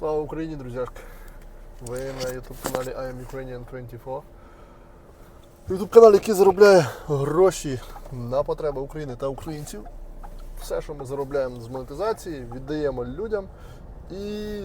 Слава Україні, друзяшки! Ви на YouTube каналі I am Ukrainian 24. YouTube канал, який заробляє гроші на потреби України та українців. Все, що ми заробляємо з монетизації, віддаємо людям і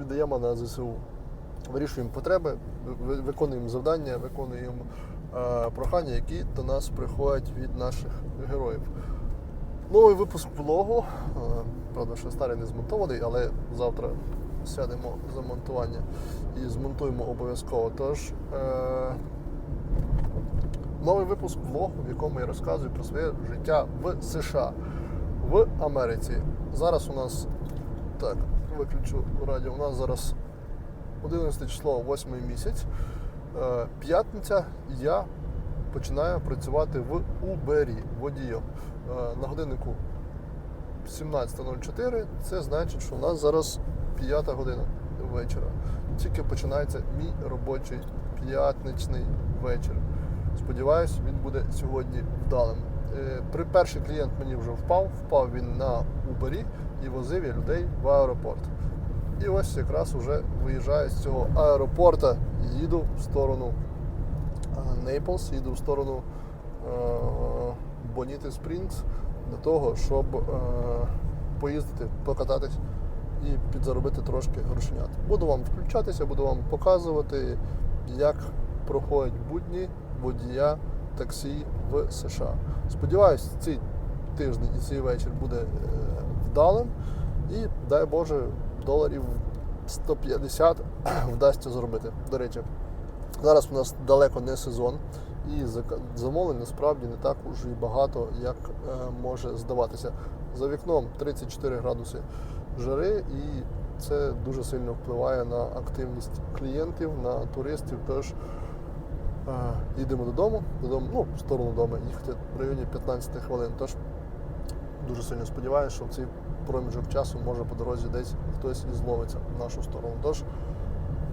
віддаємо на ЗСУ. Вирішуємо потреби, виконуємо завдання, виконуємо е, прохання, які до нас приходять від наших героїв. Новий випуск влогу. Е, Правда, ще старий не змонтований, але завтра сядемо за монтування і змонтуємо обов'язково. Тож, е, новий випуск влогу, в якому я розказую про своє життя в США, в Америці. Зараз у нас так, виключу радіо. У нас зараз 11 число, 8 місяць. Е, П'ятниця я починаю працювати в Убері водієм. Е, На годиннику 17.04. Це значить, що у нас зараз 5 година вечора. Тільки починається мій робочий п'ятничний вечір. Сподіваюсь, він буде сьогодні вдалим. Е, При перший клієнт мені вже впав, впав він на Убері і возив я людей в аеропорт. І ось якраз уже виїжджаю з цього аеропорта, їду в сторону Нейплс, їду в сторону Боніти Спрінгс для того, щоб е, поїздити, покататись і підзаробити трошки грошенят. Буду вам включатися, буду вам показувати, як проходять будні водія таксі в США. Сподіваюсь, цей тиждень і цей вечір буде е, вдалим і дай Боже доларів 150 вдасться зробити. До речі, зараз у нас далеко не сезон, і замовлень насправді не так уж і багато, як е, може здаватися. За вікном 34 градуси жари, і це дуже сильно впливає на активність клієнтів, на туристів. Тож е, їдемо додому, додому, ну, в сторону дому, їхати в районі 15 хвилин. Тож дуже сильно сподіваюся, що в цей проміжок часу може по дорозі десь хтось і зловиться в нашу сторону. Тож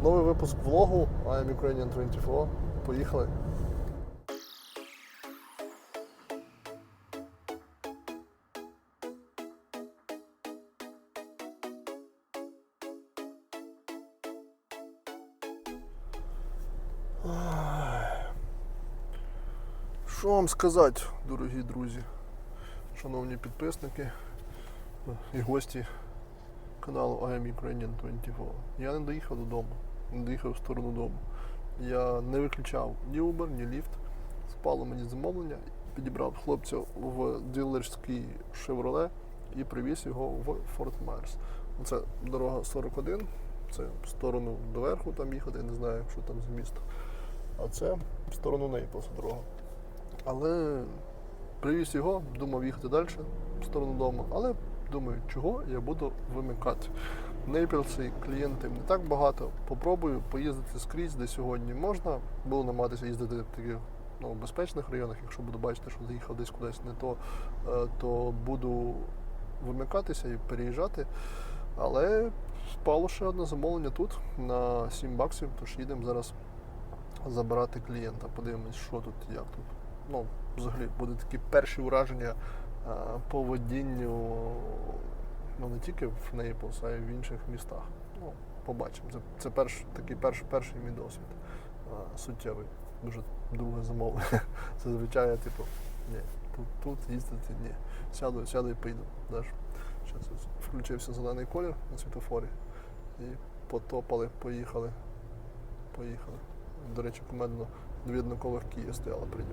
новий випуск влогу I am Ukrainian 24. Поїхали. Вам сказати, дорогі друзі, шановні підписники і гості каналу I am Ukrainian 24. Я не доїхав додому, не доїхав в сторону дому. Я не виключав ні Uber, ні Lyft. Спало мені замовлення, підібрав хлопця в дилерський Chevrolet і привіз його в Форт Майерс. Це дорога 41, це в сторону доверху там їхати, я не знаю, що там з міста. А це в сторону Нейплса дорога. Але привіз його, думав їхати далі в сторону дому, але думаю, чого я буду вимикати. Нейпілси клієнтів не так багато. Попробую поїздити скрізь, де сьогодні можна. Буду намагатися їздити в таких ну, безпечних районах, якщо буду бачити, що заїхав десь кудись не то, е, то буду вимикатися і переїжджати. Але спало ще одне замовлення тут на 7 баксів, тож їдемо зараз забирати клієнта. Подивимось, що тут, як тут. Ну, взагалі, будуть такі перші ураження е, по водінню ну, не тільки в Нейплс, а й в інших містах. Ну, побачимо. Це, це перш, такий перш, перший мій досвід. е, Суттєвий. Дуже друге замовлення. Зазвичай я типу, ні, тут, тут їздити, ні. Сяду, сяду і поїду. Зараз включився зелений колір на світофорі. І потопали, поїхали. Поїхали. До речі, кумедно дві однакових Київ стояла мною.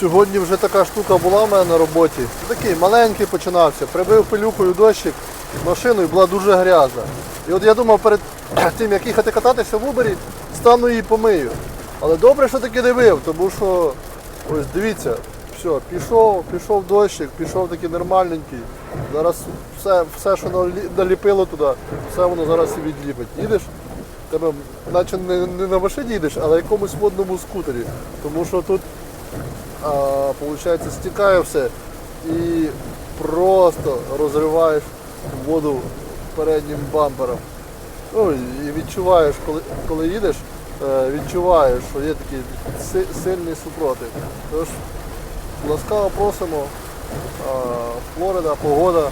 Сьогодні вже така штука була в мене на роботі. Такий маленький починався. Прибив пилюкою дощик, машину і була дуже грязна. І от я думав перед тим, як їхати кататися в Убері, стану її помию. Але добре, що таки дивив, тому що ось дивіться, все, пішов, пішов дощик, пішов такий нормальненький. Зараз все, все що наліпило туди, все воно зараз і відліпить. Їдеш, тебе наче не, не на машині їдеш, а на якомусь водному скутері. Тому що тут виходить, стікає все і просто розриваєш воду переднім бампером. Ну, і відчуваєш, коли, коли їдеш, е, відчуваєш, що є такий си- сильний супротив. Тож ласкаво просимо. Флорида, погода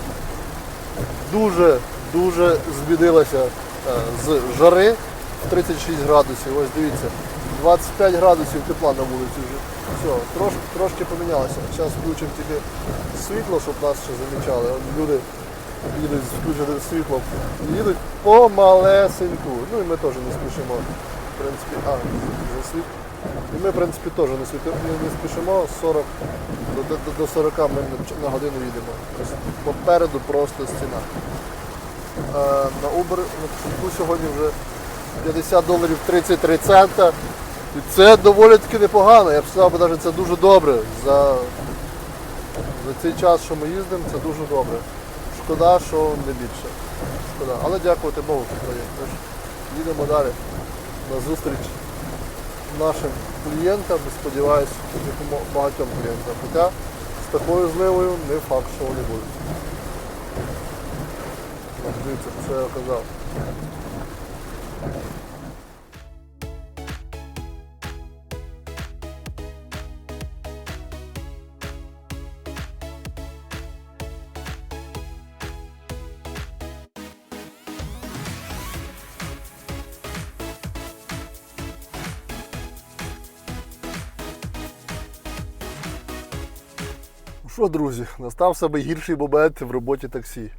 дуже дуже збідилася е, з жари в 36 градусів. Ось дивіться, 25 градусів тепла на вулиці вже. Все, трошки, трошки помінялося. Зараз включимо тільки світло, щоб нас ще замічали. Люди їдуть з включеним світлом. Їдуть помалесеньку. Ну і ми теж не спішимо. В принципі, а, вже світ. І ми, в принципі, теж не, не, спішимо. 40, до, до, до 40 ми на, годину їдемо. Попереду просто стіна. Е, на Uber на сьогодні вже 50 доларів 33 цента. І це доволі таки непогано. Я б сказав, навіть це дуже добре. За, за цей час, що ми їздимо, це дуже добре. Шкода, що не більше. Шкода. Але дякувати Богу, що є. Їдемо далі на зустріч нашим клієнтам і сподіваюся, багатьом клієнтам. Хоча з такою зливою не факт, що вони будуть. Я казав. Що, друзі, настав себе гірший момент в роботі таксі.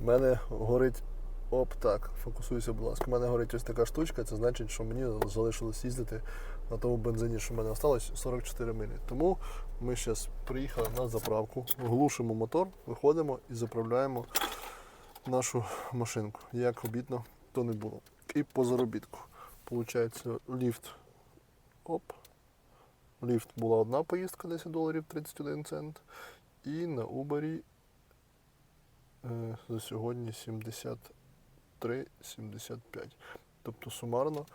У мене горить. Оп, так, фокусуйся, будь ласка. У мене горить ось така штучка, це значить, що мені залишилось їздити на тому бензині, що в мене залишилось 44 милі. Тому ми зараз приїхали на заправку, глушимо мотор, виходимо і заправляємо нашу машинку. Як обідно, то не було. І по заробітку. Получається ліфт. Оп. Ліфт була одна поїздка 10 доларів 31 цент. І на Uber е, за сьогодні 73,75. Тобто сумарно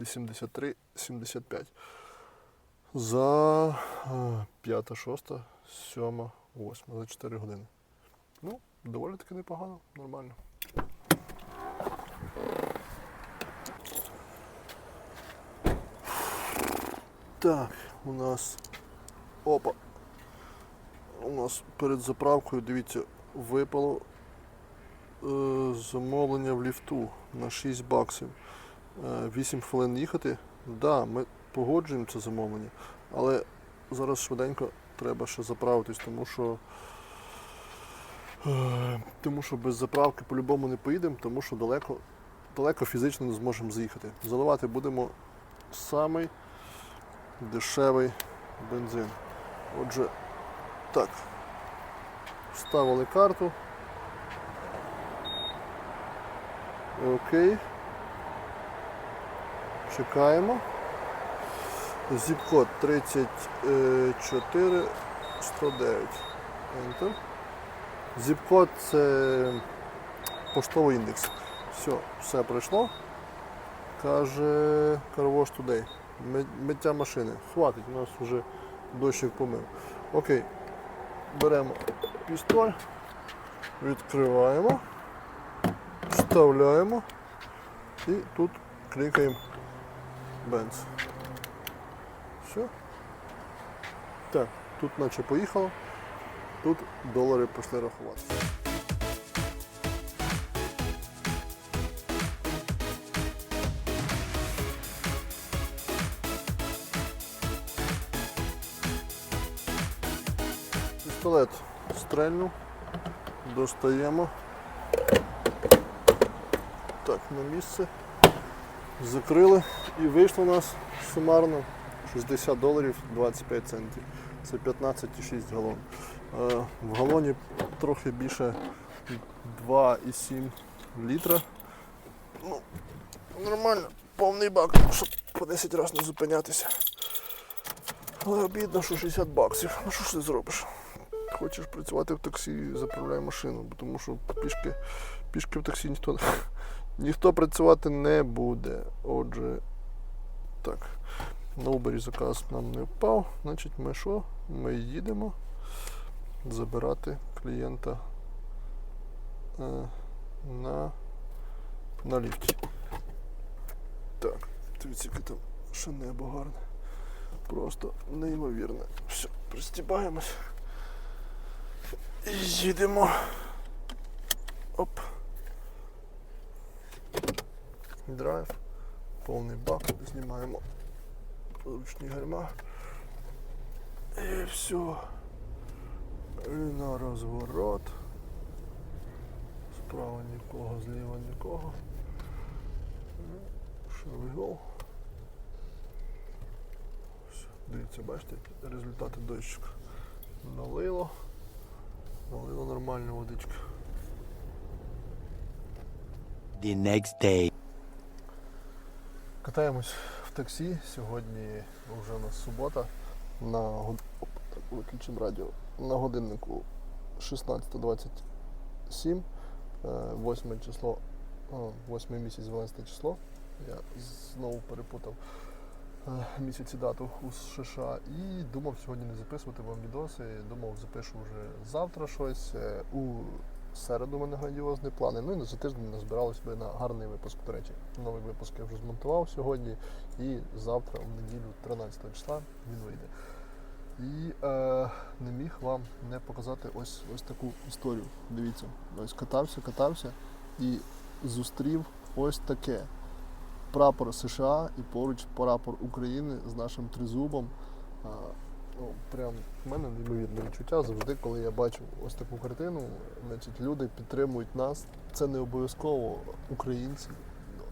83,75. За е, 5, 6, 7, 8, за 4 години. Ну, доволі таки непогано, нормально. Так, у нас. Опа. У нас перед заправкою, дивіться, випало е, замовлення в ліфту на 6 баксів. Е, 8 хвилин їхати. Так, да, ми погоджуємо це замовлення, але зараз швиденько треба ще заправитись, тому що. е, Тому що без заправки по-любому не поїдемо, тому що далеко, далеко фізично не зможемо заїхати. Заливати будемо самий дешевий бензин. Отже, так. Вставили карту. Окей. Чекаємо. Зіп-код 34 109. Enter. Зіп-код це поштовий індекс. Все, все пройшло. Каже Wash Today. Миття машини. Хватить, у нас вже дощик помив. Окей. Беремо пістоль, відкриваємо, вставляємо і тут клікаємо бенз. Все. Так, тут наче поїхало, тут долари пішли рахуватися. Пістолет стрельнув, достаємо. Так, на місце. Закрили і вийшло у нас сумарно 60 доларів 25 центів. Це 15,6 галон. Е, В галоні трохи більше 2,7 літра. Ну, нормально, повний бак, щоб по 10 разів не зупинятися. Але обідно, що 60 баксів. Ну що ж ти зробиш? Хочеш працювати в таксі, заправляй машину, бо тому що пішки, пішки в таксі ніхто, ніхто працювати не буде. Отже, так. На Uber заказ нам не впав. Значить, ми що? Ми їдемо забирати клієнта е, на, на ліфті. Так, дивіться, там ще небо гарне. Просто неймовірне. Все, пристібаємось. Їдемо. Оп. Драйв. Повний бак. Знімаємо ручні гальма. І все. І на розворот. Справа нікого, зліва нікого. Шевигол. Все, Дивіться, бачите, результати дощика. Налило. Налило нормальну водичку. The next day. Катаємось в таксі. Сьогодні вже у нас субота. На. Оп, так, виключимо радіо. На годиннику 16.27. 8 число. О, 8 місяць 12 число. Я знову перепутав е, місяць і дату у США. І думав сьогодні не записувати вам відоси. Думав, запишу вже завтра щось. Е, У середу мене грандіозні плани. Ну і за тиждень назбиралося би на гарний випуск. До речі, новий випуск я вже змонтував сьогодні. І завтра, в неділю, 13 числа, він вийде. І е, не міг вам не показати ось, ось таку історію. Дивіться, ось катався, катався і зустрів ось таке. Прапор США і поруч прапор України з нашим тризубом. Ну, прям в мене неймовірне відчуття завжди, коли я бачу ось таку картину, значить, люди підтримують нас. Це не обов'язково українці,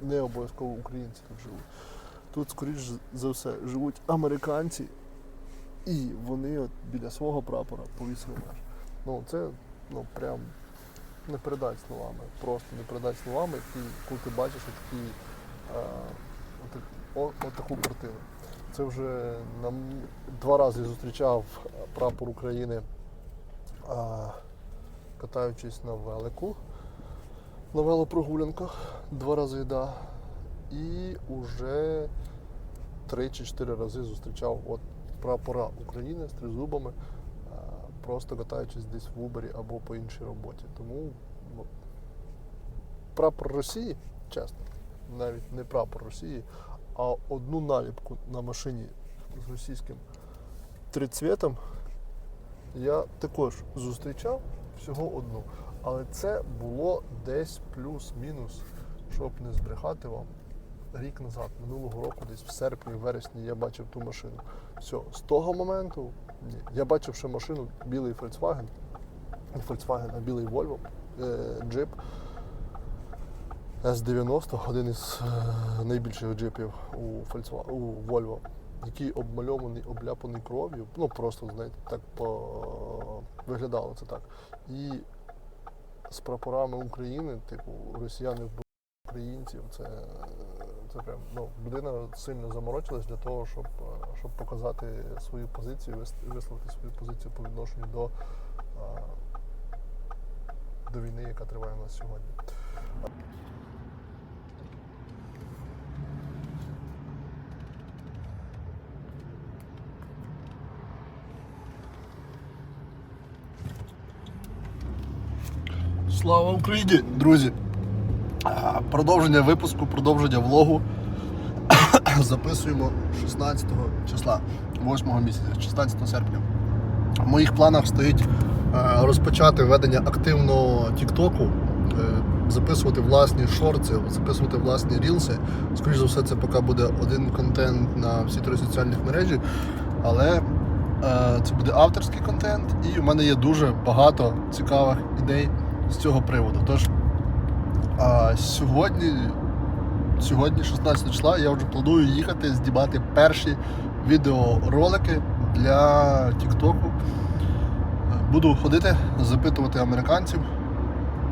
не обов'язково українці тут живуть. Тут, скоріш за все, живуть американці, і вони от біля свого прапора повісили наш. Ну, це ну, прям не передать словами. Просто не передать словами, і коли ти бачиш такі, е, отак- о- от таку картину. Це вже нам два рази зустрічав прапор України, катаючись на велику, на велопрогулянках. Два рази, да. І вже три чи чотири рази зустрічав от прапора України з тризубами, а, просто катаючись десь в Убері або по іншій роботі. Тому ну, прапор Росії, чесно, навіть не прапор Росії, а одну наліпку на машині з російським трицвітом я також зустрічав всього одну. Але це було десь плюс-мінус, щоб не збрехати вам. Рік назад, минулого року, десь в серпні, вересні я бачив ту машину. Все, з того моменту ні. Я бачив ще машину білий Volkswagen, не Volkswagen, а білий Volvo, е, джип. С-90, один із е, найбільших джипів у, Volkswagen, у Volvo, який обмальований, обляпаний кров'ю. Ну просто, знаєте, так по... виглядало це так. І з прапорами України, типу, росіяни вбили українців, це, це прям ну, людина сильно заморочилась для того, щоб, е, щоб показати свою позицію, вис- висловити свою позицію по відношенню до, е, до війни, яка триває у нас сьогодні. Слава Україні, друзі! Продовження випуску, продовження влогу. Записуємо 16 числа, 8 місяця, 16 серпня. В моїх планах стоїть е, розпочати ведення активного Тіктоку, е, записувати власні шорти, записувати власні рілси. Скоріше за все, це поки буде один контент на всі три соціальні мережі. Але е, це буде авторський контент, і у мене є дуже багато цікавих ідей з цього приводу. Тож а, сьогодні, сьогодні, 16 числа, я вже планую їхати знімати перші відеоролики для Тіктоку. Буду ходити, запитувати американців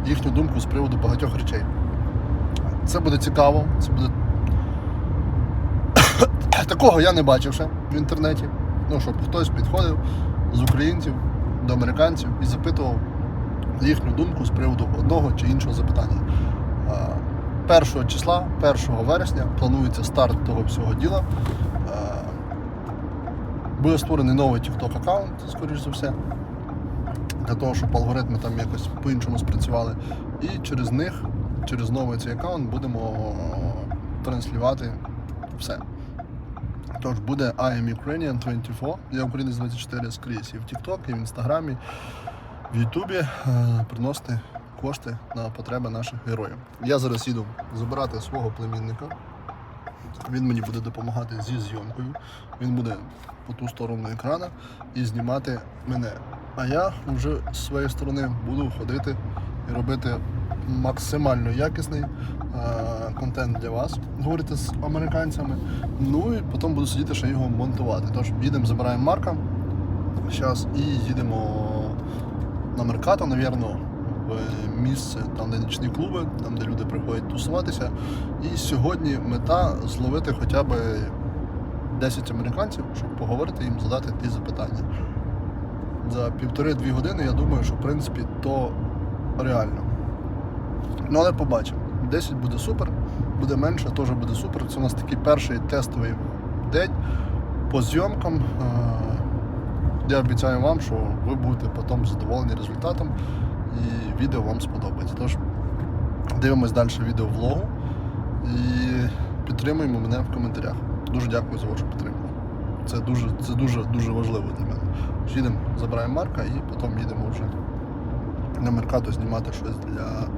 їхню думку з приводу багатьох речей. Це буде цікаво, це буде. Такого я не бачив ще в інтернеті. Ну, щоб хтось підходив з українців до американців і запитував їхню думку з приводу одного чи іншого запитання. Е, 1 числа, 1 вересня планується старт того всього діла. Буде створений новий TikTok аккаунт, скоріш за все. Для того, щоб алгоритми там якось по-іншому спрацювали. І через них, через новий цей аккаунт будемо транслювати все. Тож буде I am Ukrainian 24, я українець 24 скрізь і в TikTok, і в Інстаграмі, в Ютубі е, приносити кошти на потреби наших героїв. Я зараз їду забирати свого племінника. Він мені буде допомагати зі зйомкою. Він буде по ту сторону екрана і знімати мене. А я вже з своєї сторони буду ходити і робити максимально якісний е, контент для вас, говорити з американцями. Ну і потім буду сидіти ще його монтувати. Тож їдемо, забираємо Марка зараз і їдемо на Меркато, навірно, в місце, там, де нічні клуби, там, де люди приходять тусуватися. І сьогодні мета зловити хоча б 10 американців, щоб поговорити їм, задати ті запитання. За півтори-дві години я думаю, що в принципі то реально. Ну, але побачимо. 10 буде супер, буде менше, теж буде супер. Це у нас такий перший тестовий день по зйомкам. Я обіцяю вам, що ви будете потім задоволені результатом і відео вам сподобається. Тож дивимось далі відео влогу і підтримуємо мене в коментарях. Дуже дякую за вашу підтримку. Це дуже, це дуже, дуже важливо для мене. Їдемо, забираємо Марка і потім їдемо вже на Меркато знімати щось для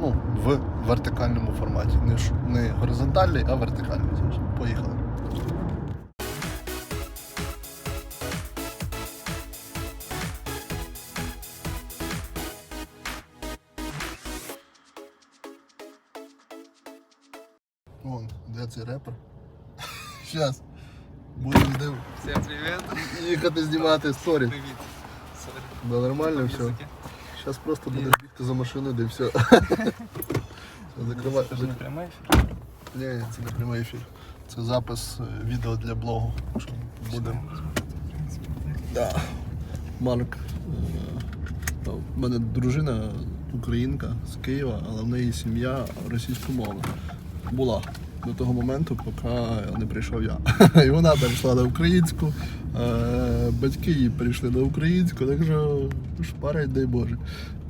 ну, в вертикальному форматі. Не, не горизонтальний, а вертикальний. Поїхали. де цей репер? Зараз. Будемо див- Всем привет. їхати знімати сторі. Привет. Сорі. Да нормально все. Зараз просто будеш бігти за машиною, да і все. Закривай. Це ж не прямий ефір. Ні, це не прямий ефір. Це запис е, відео для блогу. Що. Да. Марк. е, У мене дружина українка з Києва, але в неї сім'я російськомовна. Була до того моменту, поки не прийшов я. І вона перейшла на українську, е, батьки її перейшли на українську, так що шпарить, дай Боже.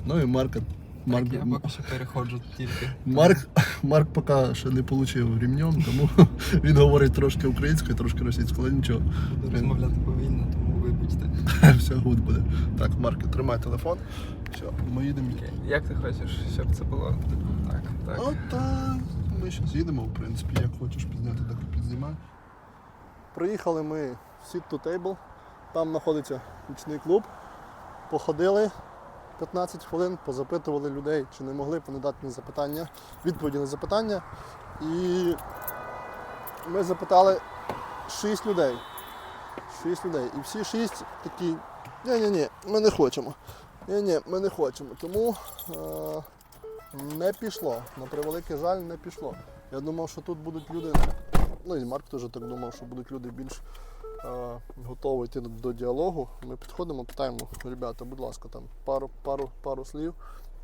Ну і Марка. Марк, Так, я поки що переходжу тільки. Марк, Марк поки ще не отримав рівнем, тому він говорить трошки українською, трошки російською, але нічого. Буду розмовляти повільно, тому вибачте. Все гуд буде. Так, Марк, тримай телефон. Все, ми їдемо. Як ти хочеш, щоб це було? Так, так. От ми зараз їдемо, в принципі, як хочеш підзняти, так і підзнімай. Приїхали ми в Sit to Table. Там знаходиться нічний клуб. Походили 15 хвилин, позапитували людей, чи не могли б вони дати на запитання, відповіді на запитання. І ми запитали 6 людей. 6 людей. І всі 6 такі, ні-ні-ні, ми не хочемо. Ні-ні, ми не хочемо. Тому е- не пішло. На превеликий жаль, не пішло. Я думав, що тут будуть люди. Ну і Марк теж так думав, що будуть люди більш е, готові йти до, діалогу. Ми підходимо, питаємо, ребята, будь ласка, там пару, пару, пару слів.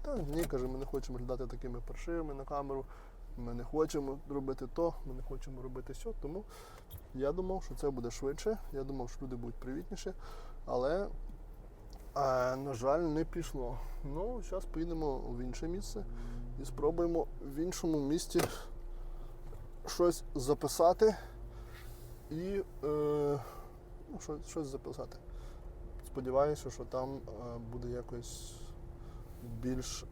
Та ні, каже, ми не хочемо глядати такими паршивими на камеру. Ми не хочемо робити то, ми не хочемо робити сьо. Тому я думав, що це буде швидше. Я думав, що люди будуть привітніші. Але, е, на жаль, не пішло. Ну, зараз поїдемо в інше місце і спробуємо в іншому місті щось записати і е, ну, щось, щось записати. Сподіваюся, що там е, буде якось більш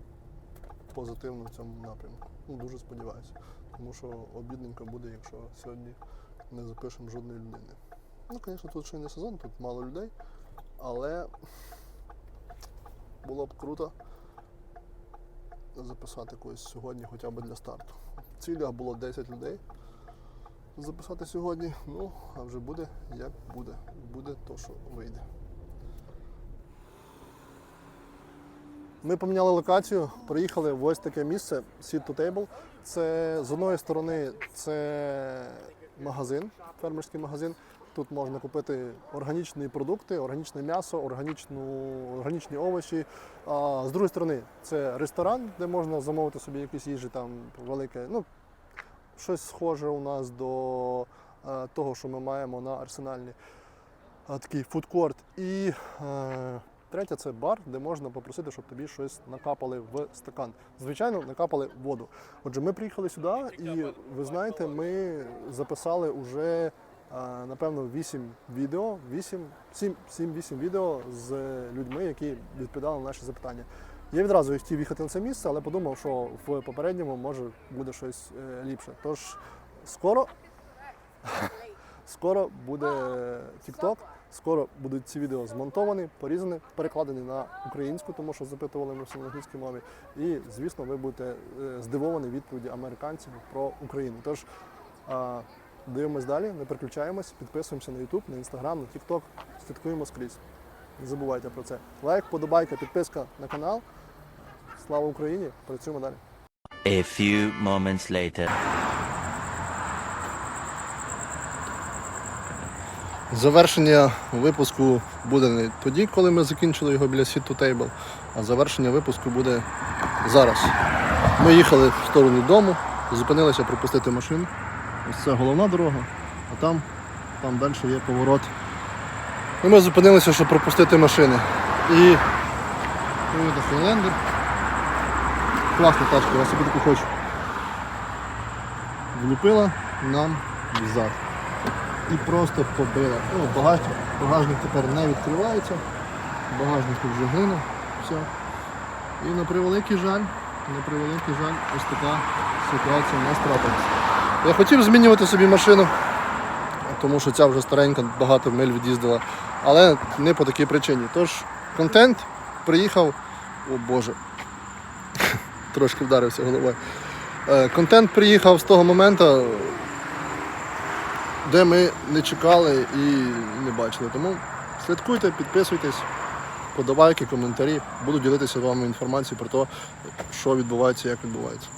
позитивно в цьому напрямку. Ну, дуже сподіваюся. Тому що обідненько буде, якщо сьогодні не запишемо жодної людини. Ну, звісно, тут ще не сезон, тут мало людей, але було б круто записати когось сьогодні хоча б для старту. В цілях було 10 людей записати сьогодні. Ну, а вже буде як буде. Буде то, що вийде. Ми поміняли локацію, приїхали в ось таке місце Seed to Table. Це з одної сторони це магазин, фермерський магазин. Тут можна купити органічні продукти, органічне м'ясо, органічну, органічні овочі. А з другої сторони, це ресторан, де можна замовити собі якісь їжі там велике. Ну, щось схоже у нас до е, того, що ми маємо на арсенальні. такий фудкорт. І е, третє це бар, де можна попросити, щоб тобі щось накапали в стакан. Звичайно, накапали воду. Отже, ми приїхали сюди, і ви знаєте, ми записали уже напевно 8 відео, 8, 7, 7-8 відео з людьми, які відповідали на наші запитання. Я відразу хотів їхати на це місце, але подумав, що в попередньому може буде щось е, ліпше. Тож скоро, скоро буде TikTok, скоро будуть ці відео змонтовані, порізані, перекладені на українську, тому що запитували ми все на англійській мові. І, звісно, ви будете е, здивовані відповіді американців про Україну. Тож дивимось далі, не переключаємось, підписуємося на YouTube, на Instagram, на TikTok, слідкуємо скрізь. Не забувайте про це. Лайк, подобайка, підписка на канал. Слава Україні! Працюємо далі. A few moments later. Завершення випуску буде не тоді, коли ми закінчили його біля Seat to Table, а завершення випуску буде зараз. Ми їхали в сторону дому, зупинилися пропустити машину. Ось це головна дорога, а там, там далі є поворот. І ми зупинилися, щоб пропустити машини. І Toyota Highlander. Класна тачка, я собі таку хочу. Влупила нам взад і просто побила. Ну, багажник, багажник тепер не відкривається, багажник вже гине, все. І на превеликий жаль, на превеликий жаль, ось така ситуація у нас трапилася. Я хотів змінювати собі машину, тому що ця вже старенька, багато миль від'їздила, але не по такій причині. Тож контент приїхав, о Боже, трошки вдарився головою. Е, Контент приїхав з того моменту, де ми не чекали і не бачили. Тому слідкуйте, підписуйтесь, подавайки, коментарі. Буду ділитися вами інформацією про те, що відбувається, як відбувається.